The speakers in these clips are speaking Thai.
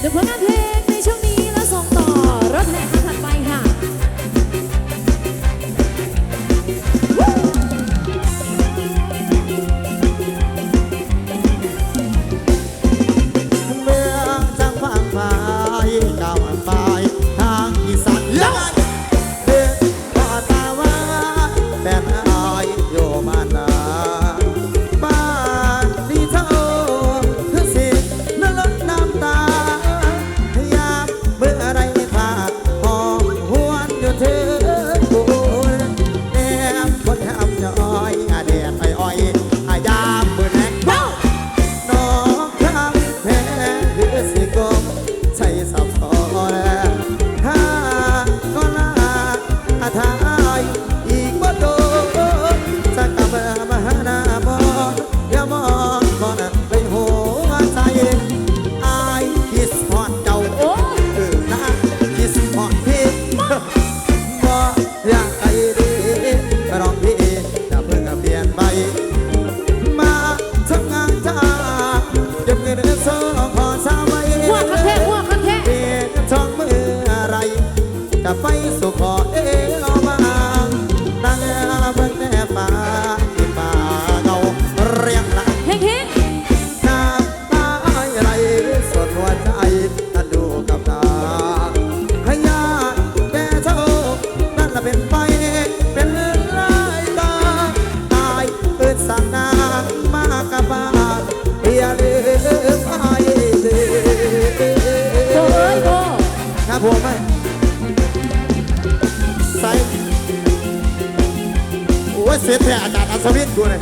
the one สียแท้อาดารอัศวินดูเลย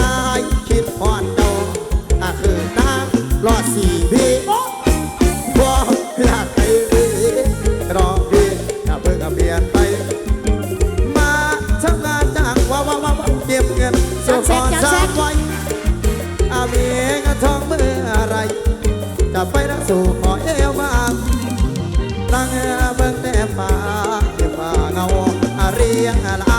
นายคิดอ่อนเดาอาคือตาลอดสี่วิบ่อยากไปรอพี่ถ้าเพิ่งเปลี่ยนไป มาทำงานจ้างว้าวว้าวเก็บเงินเสื้อผ้าจ้างไว้อาเมียกระทองเมื่อไร จะไปรักสู่ขอเอวบางตั้งเบิ่งแต่ป่าเก็บป่าเงาเรียงอะไร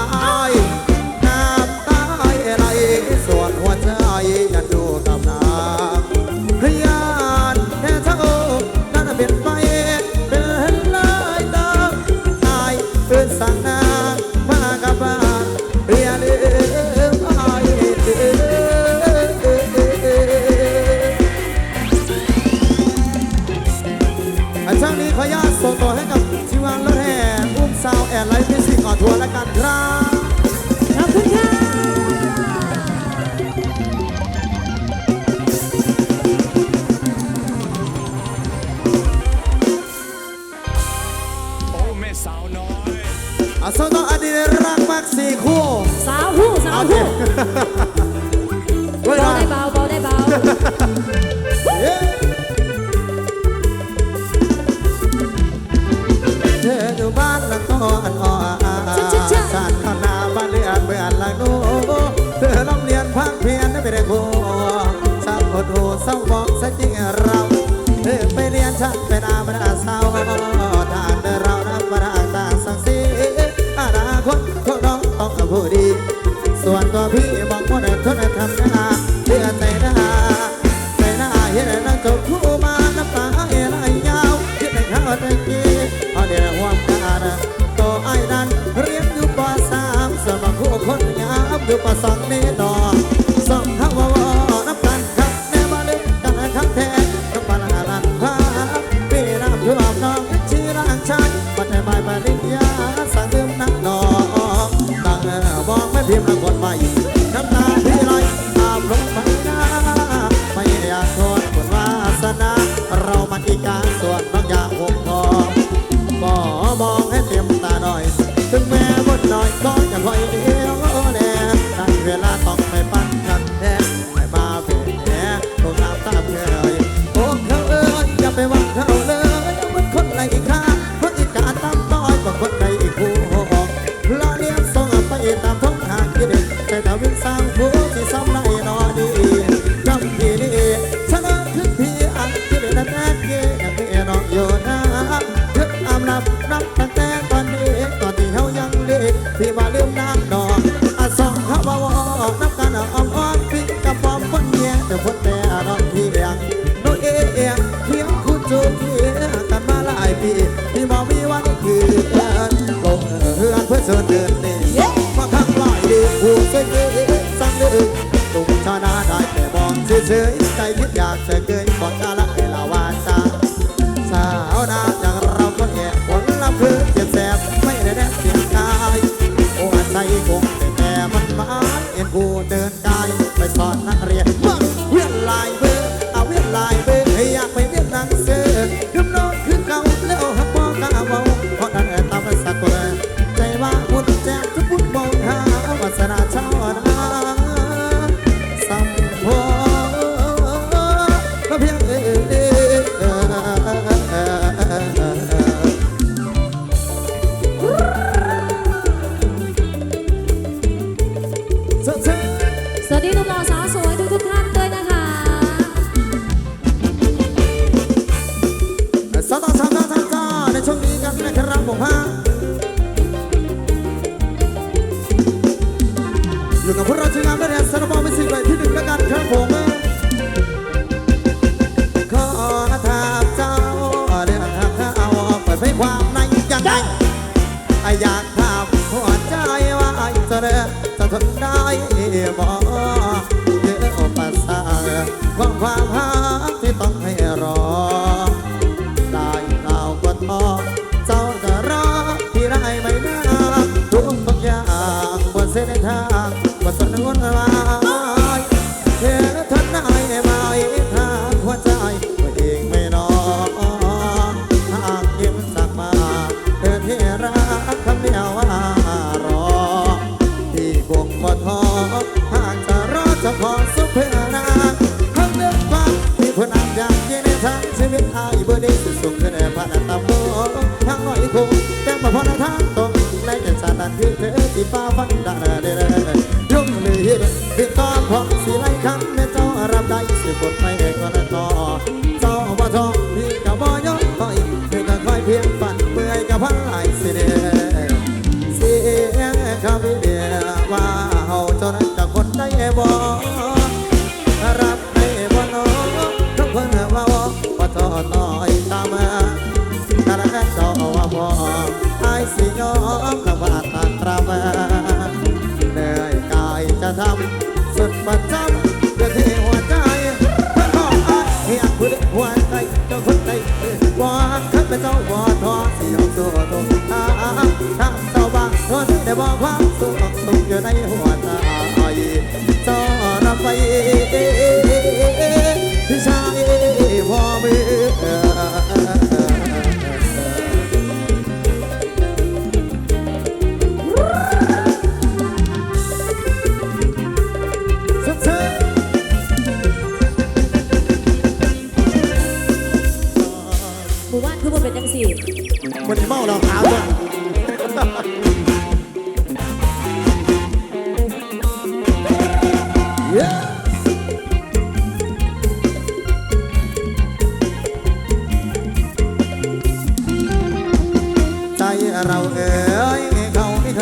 哈哈哈哈哈 สองแน่นอนสองข้าววน้ำกันครับแม่มาล่นกันครับแทนกับบปลาลันพาเปรามเพื่อออกน้องชื่อร่างชันปัจจัยมาปริญญาสั่งเติมนักนองตั้งบอกไม่พิมพ์ละกดมาอี ได้อยากถามหัวใจว่าจะเลิจะทนได้บ่เจออุปสรรคของความหา ทั้งสว่างนวลได้บอความสุขสุขอยู่ในหัวใจจอรับไป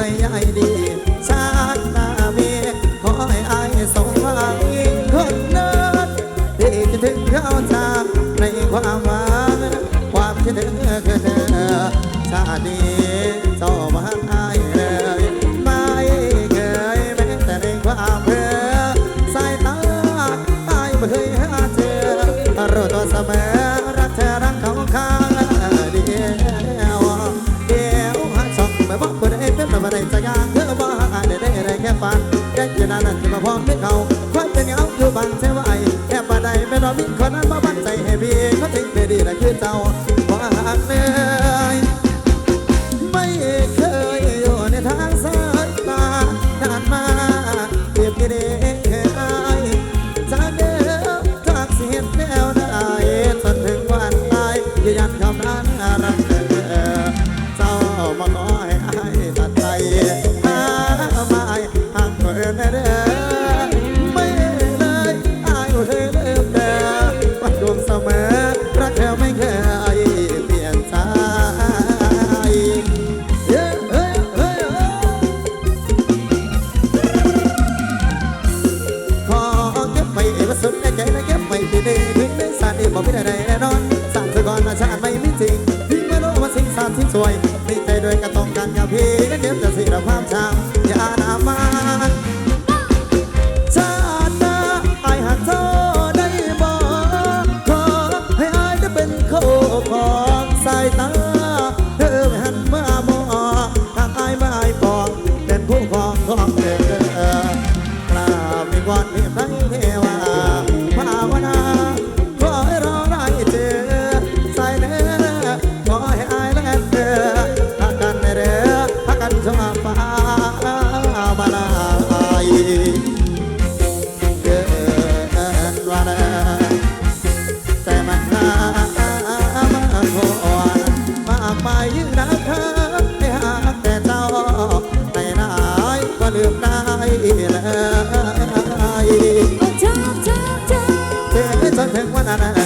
ให้ยดี ชาตินาเมขอให้อายสมหวังคนนู้นที่คิดถึงเขาจากในความหวังความคิดถึงคือเธอชาตินี้ ความไม่เขาความเป็นเขาอยู่บ้านเซวไอแอบบ่ได้ไม่รอมีคนนั้นมาบันใจให้พี่เขาก็ทิ้งไปดีแต่คือเจ้า when I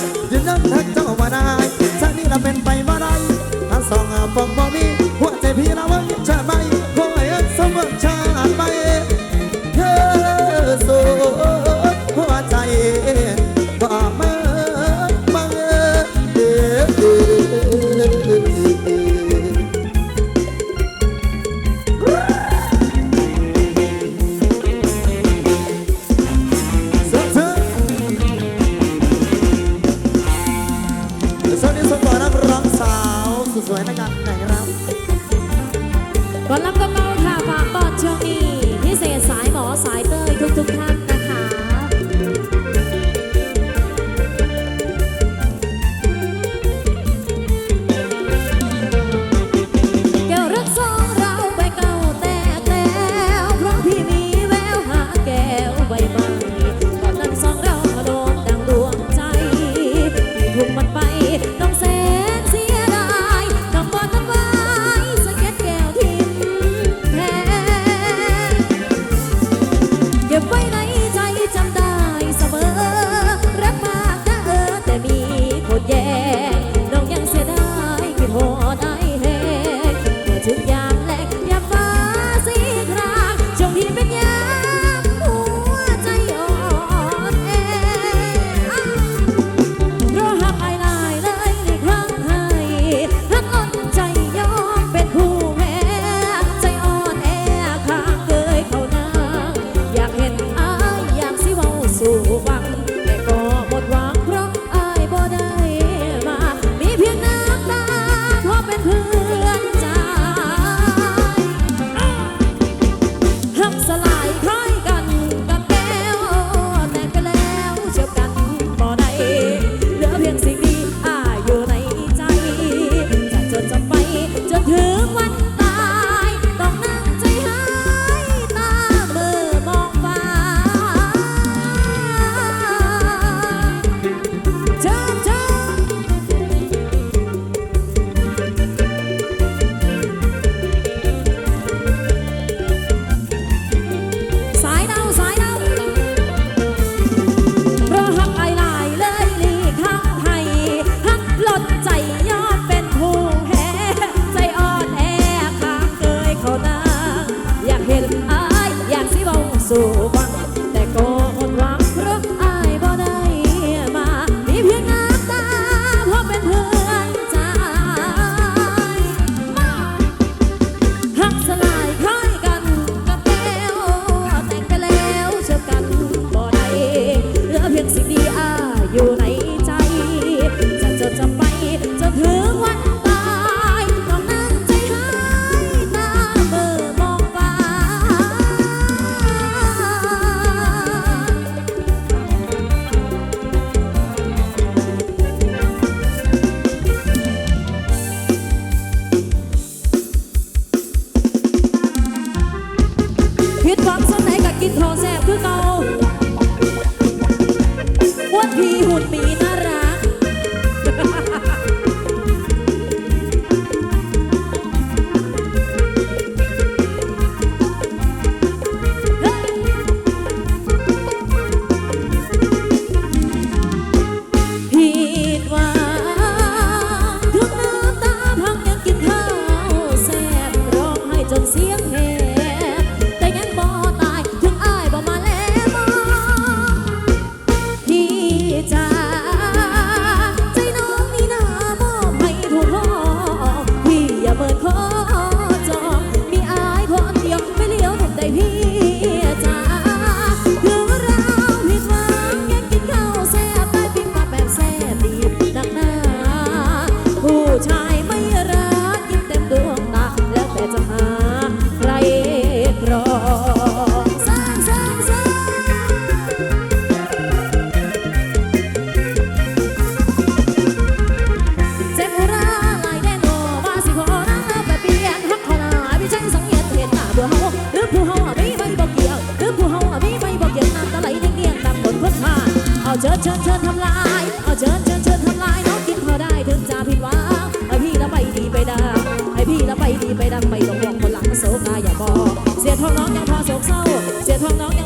เชิญเชิญทำลายเอาเชิญเชิญเชิญทำลายน้อกินพอได้ถึงจะผิดหวังไอพี่ละไปดีไปดังไอพี่ละไปดีไปดังไม่ต้องมองคนหลังโศกาอย่าบอกเสียทองน้องยังพอโศกเศร้า เสียทองน้อง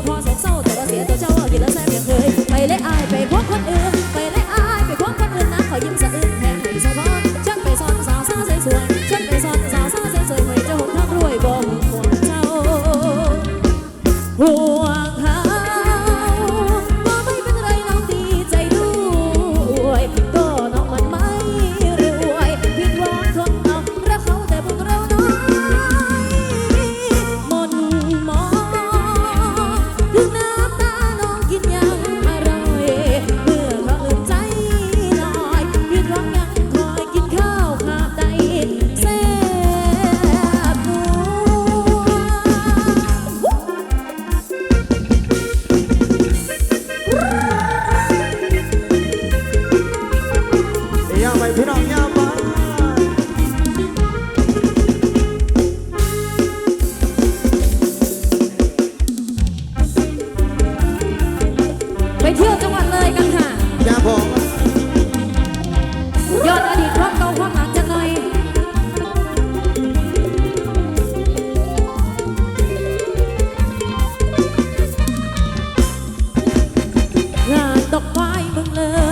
ดอกไม้เมึงเลย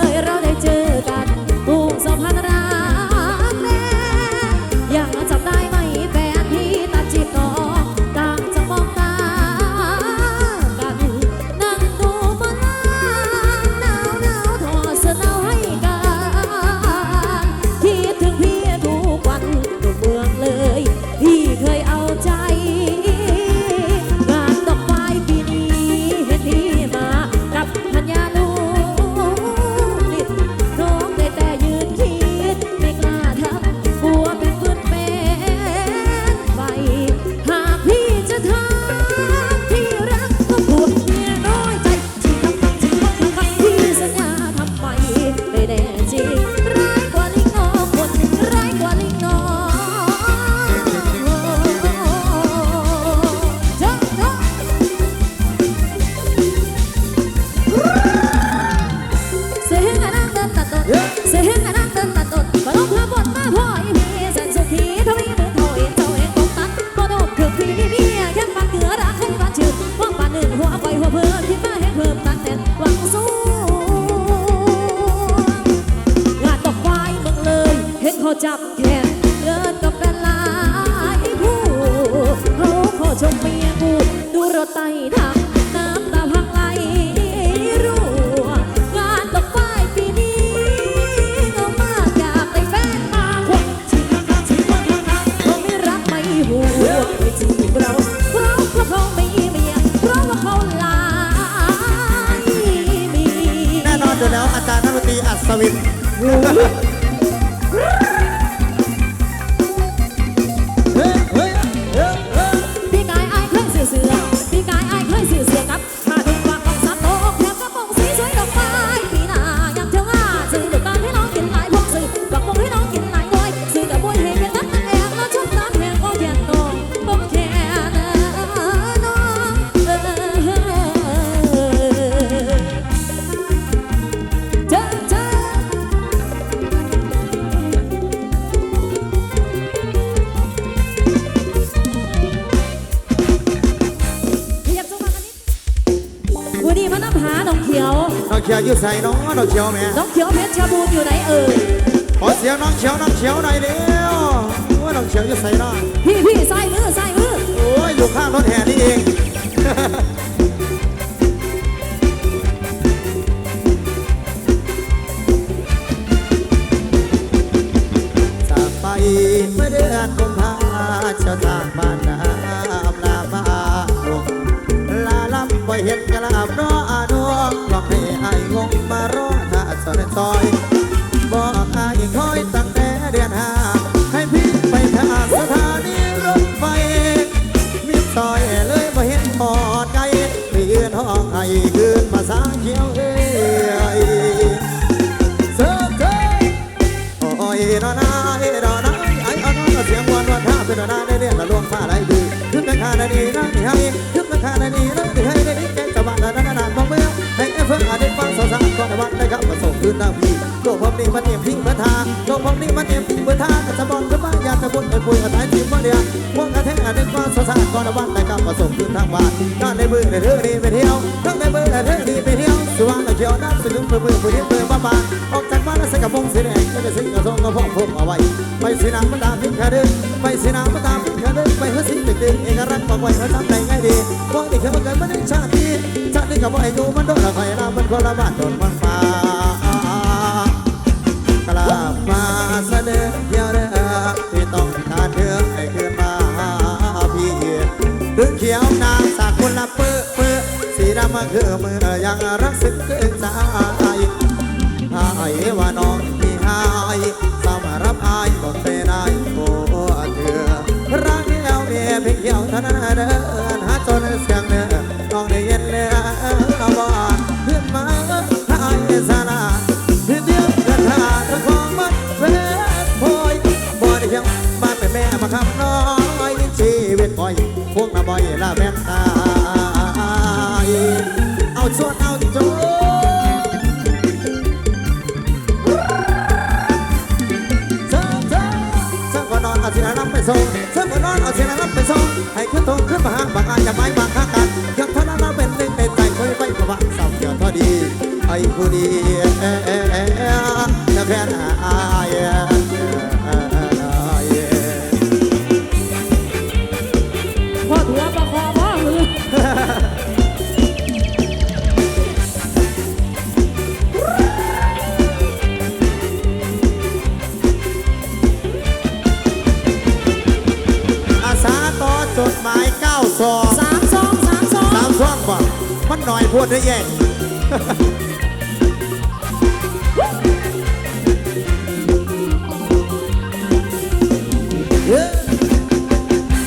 ሳሜት น้องเขียวอยู่ใส่น้องน้องเขียวแม่น้องเขียวเพชรชบูรณ์อยู่ไหนเอ่ยขอเสียงน้องเขียวน้องเขียวหน่อยเดียวว่าน้องเขียวอยู่ใส่น้องพี่พี่ใส่มือใส่มือโอ้ยอยู่ข้างรถแห่นี่เองจากไปเมื่อเดือนกุมภาเจ้าทางบ้า ถ้าสนซอยบอกอายคอยตั้งแต่เดือนห้าให้พี่ไปทางสถานีรถไฟมิดซอยเลยบ่เห็นพอดไกลมีเอื้อนห้องไห้คืนมาสางเขียวเอ้ยเสิร์ฟเธอโอ้ยนอนาเอ้ยนอนาไอ้เอาน้องเสียงวันวันท่าเป็นนอนาได้เรียนละลวงผ้าไหลดื้อขึ้นราคาได้ดีนะที่ให้ขึ้นราคาได้ดีนะ ก่อนวันได้ครับมาส่งคืนทางพี่โลกผมนี่มันเตรียมพิงเพื่อทาโลกผมนี่มันเตรียมพิงเพื่อทางจะบอกขึ้นมาอยากจะบุญไปปุยกับท้ายทีมว่าเดียวพวกกระแทกอาจได้ฟังสะสาวๆก่อนวันได้ครับมาส่งคืนทางบ้านก็ในมือในเรื่องนี้ไปเที่ยวทั้งในมือในเรื่องนี้ไปเที่ยวสว่างตะเขียวน้ำสลึงเปื่อยเปื่อยเปื่อยเปื่อยบ้าบ้าออกจากบ้านแล้วใส่กระโปรงสีแดงก็จะสิงกระทงกระพงพกเอาไว้ไปสีน้ำมันตามพิงคาเดินไปสีน้ำมันตามพิงคาเดินไปเฮือสิ่งตึงๆเอกรักบอกไว้เขาจำได้ง่ายดีพวกที่เคยมาเกิดมาในชาตินี้ชาตินี้กับว่าไอ้ดูมันโดนละไฟน้ำมันคนละบ้านโดนมันฟ้า มาเสด็จเที่ยวเด้อที่ต้องการเธอให้คืนมาหาพี่ถึงเขียวนางสากคนละเปื้อเปื้อสีดำมาคือมือยังรักซึ้งเกินใจหายว่าน้องที่หายสามารับอายบอกไปได้โอ้เถื่อรักเดียวเมียเพียงเดียวเท่านั้นเดิน วดให้แยก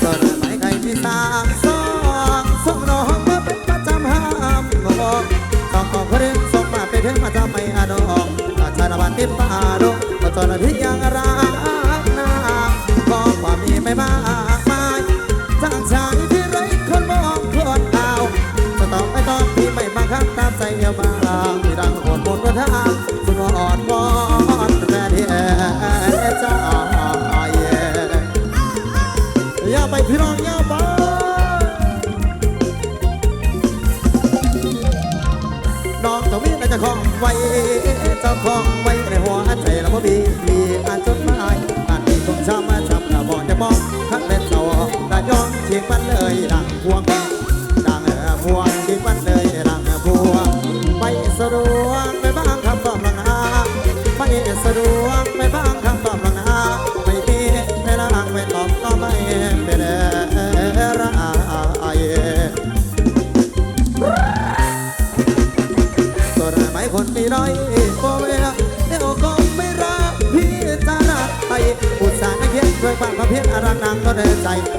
สอนไปใครที่ตาสองสองน้องมาเป็นประจำห้ามมองต้องออกเรื่องสองมาไปเถึงมาทำไมอาดองอาชาละวัติปาดงมาตอนที่ จะคล้องไว้เจ้าคองไว้ในหัวใจเราบ่มีมีอาจดหมายอ้านที่ต้องช้ำมาช้ำกระบอกจะมองทั้เล็นเสาได้ย้อนเชียงมันเลยดังพวง running time.